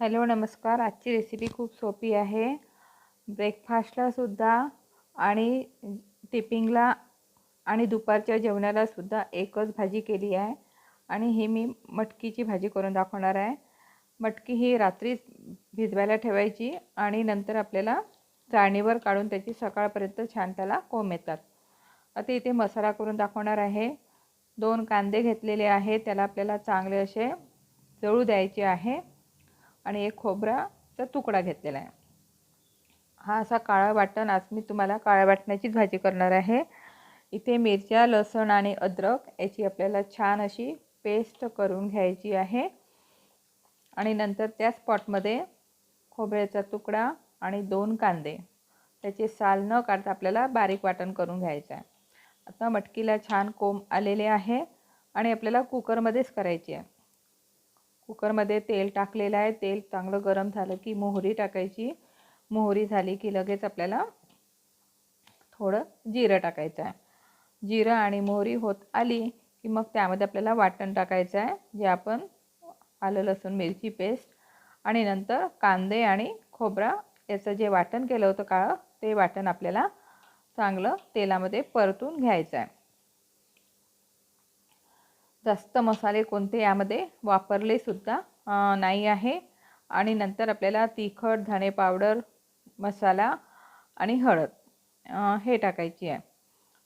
Hello नमस्कार. आजची recipe खूप सोपी आहे. ब्रेकफास्टलासुद्धा आणि टिपिंगला आणि दुपारच्या जेवणालासुद्धा एकच भाजी केली आहे. आणि ही मी मटकीची भाजी करून दाखवणार आहे. मटकी ही रात्रीच भिजवायला ठेवायची आणि नंतर आपल्याला चाळणीवर काढून त्याची सकाळपर्यंत छान त्याला कोंब येतात. आता इथे मसाला करून दाखवणार आहे. दोन कांदे घेतलेले आहे त्याला आपल्याला चांगले असे जळू द्यायचे आहे. आणि एक खोबराचा तुकडा घेतलेला आहे. हा असा काळा वाटण आज मी तुम्हाला काळ्या वाटण्याचीच भाजी करणार आहे. इथे मिरच्या लसण आणि अद्रक याची आपल्याला छान अशी पेस्ट करून घ्यायची आहे. आणि नंतर त्या स्पॉटमध्ये खोबऱ्याचा तुकडा आणि दोन कांदे. त्याचे साल न काढता आपल्याला बारीक वाटण करून घ्यायचं आहे. आता मटकीला छान कोंब आलेले आहे आणि आपल्याला कुकरमध्येच करायची आहे. कुकरमध्ये तेल टाकलेलं आहे. तेल चांगलं गरम झालं की मोहरी टाकायची. मोहरी झाली की लगेच आपल्याला थोडं जिरं टाकायचं आहे. जिरं आणि मोहरी होत आली की मग त्यामध्ये आपल्याला वाटण टाकायचं आहे. जे आपण आलं लसूण मिरची पेस्ट आणि नंतर कांदे आणि खोबरा याचं जे वाटण केलं होतं काळं ते वाटण आपल्याला चांगलं तेलामध्ये परतून घ्यायचं आहे. जास्त मसाले कोणते यामध्ये वापरलेसुद्धा नाही आहे. आणि नंतर आपल्याला तिखट धणे पावडर मसाला आणि हळद हे टाकायची आहे.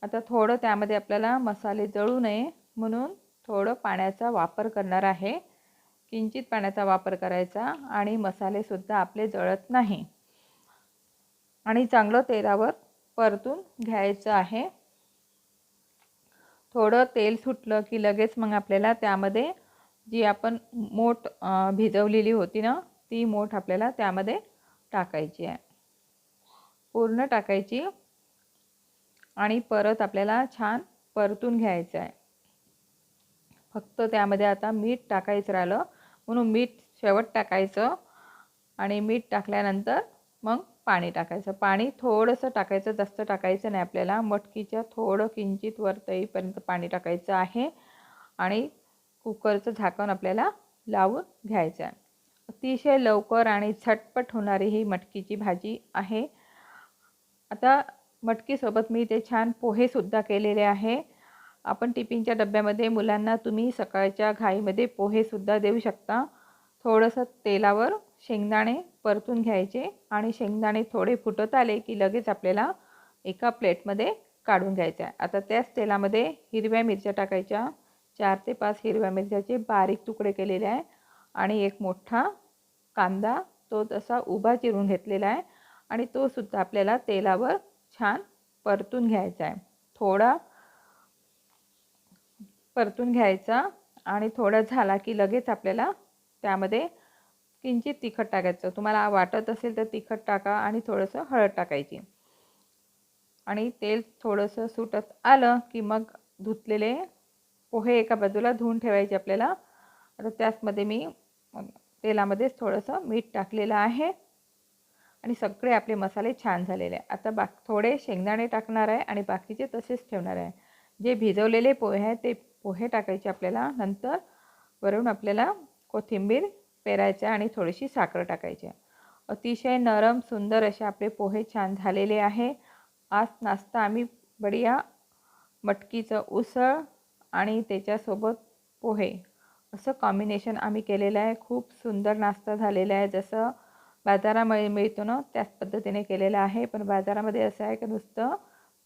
आता थोडं त्यामध्ये आपल्याला मसाले जळू नये म्हणून थोडं पाण्याचा वापर करणार आहे. किंचित पाण्याचा वापर करायचा आणि मसालेसुद्धा आपले जळत नाही. आणि चांगलं तेलावर परतून घ्यायचं आहे. थोडं तेल सुटलं की लगेच मग आपल्याला त्यामध्ये जी आपण मोठ भिजवलेली होती ना ती मोठ आपल्याला त्यामध्ये टाकायची आहे. पूर्ण टाकायची आणि परत आपल्याला छान परतून घ्यायचं आहे. फक्त त्यामध्ये आता मीठ टाकायचं राहिलं म्हणून मीठ शेवट टाकायचं आणि मीठ टाकल्यानंतर मग पाणी टाकायचं. पाणी थोडंसं टाकायचं जास्त टाकायचं नाही आपल्याला. मटकीच्या थोडं किंचित वरतईपर्यंत पाणी टाकायचं आहे. आणि कुकरचं झाकण आपल्याला लावून घ्यायचं आहे. अतिशय लवकर आणि झटपट होणारी ही मटकीची भाजी आहे. आता मटकीसोबत मी ते छान पोहेसुद्धा केलेले आहे. आपण टिफिनच्या डब्यामध्ये मुलांना तुम्ही सकाळच्या घाईमध्ये पोहेसुद्धा देऊ शकता. थोडंसं तेलावर शेंगदाणे परतून घ्यायचे आणि शेंगदाणे थोडे फुटत आले की लगेच आपल्याला एका प्लेटमध्ये काढून घ्यायचं आहे. आता त्याच तेलामध्ये हिरव्या मिरच्या टाकायच्या. चार ते पाच हिरव्या मिरच्याचे बारीक तुकडे केलेले आहे. आणि एक मोठा कांदा तो तसा उभा चिरून घेतलेला आहे. आणि तो सुद्धा आपल्याला तेलावर छान परतून घ्यायचा आहे. थोडा परतून घ्यायचा आणि थोडा झाला की लगेच आपल्याला त्यामध्ये किंचित तिखट टाकायचं. तुम्हाला वाटत असेल तर तिखट टाका आणि थोडंसं हळद टाकायची. आणि तेल थोडंसं सुटत आलं की मग धुतलेले पोहे एका बाजूला धुवून ठेवायचे आपल्याला. आता त्याचमध्ये मी तेलामध्येच थोडंसं मीठ टाकलेलं आहे. आणि सगळे आपले मसाले छान झालेले आहे आता बाक थोडे शेंगदाणे टाकणार आहे आणि बाकीचे तसेच ठेवणार आहे. जे भिजवलेले पोहे आहेत ते पोहे टाकायचे आपल्याला. नंतर वरून आपल्याला कोथिंबीर पेरायच्या आणि थोडीशी साखर टाकायची. अतिशय नरम सुंदर असे आपले पोहे छान झालेले आहे. आज नाश्ता आम्ही बढिया मटकीचं उसळ आणि त्याच्यासोबत पोहे. असं कॉम्बिनेशन आम्ही केलेलं आहे. खूप सुंदर नाश्ता झालेला आहे. जसं बाजारामध्ये मिळतो ना त्याच पद्धतीने केलेलं आहे. पण बाजारामध्ये असं आहे की नुसतं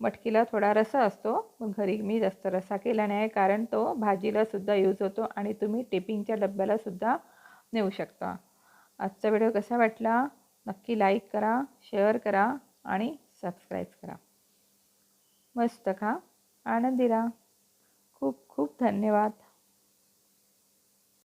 मटकीला थोडा रसा असतो. पण घरी मी जास्त रसा केला नाही. कारण तो भाजीलासुद्धा यूज होतो आणि तुम्ही टिफिनच्या डब्यालासुद्धा नेऊ शकता. आजचा व्हिडिओ कसा वाटला? नक्की लाईक करा शेअर करा आणि सबस्क्राईब करा. मस्त खा. आनंदी राहा खूप खूप धन्यवाद.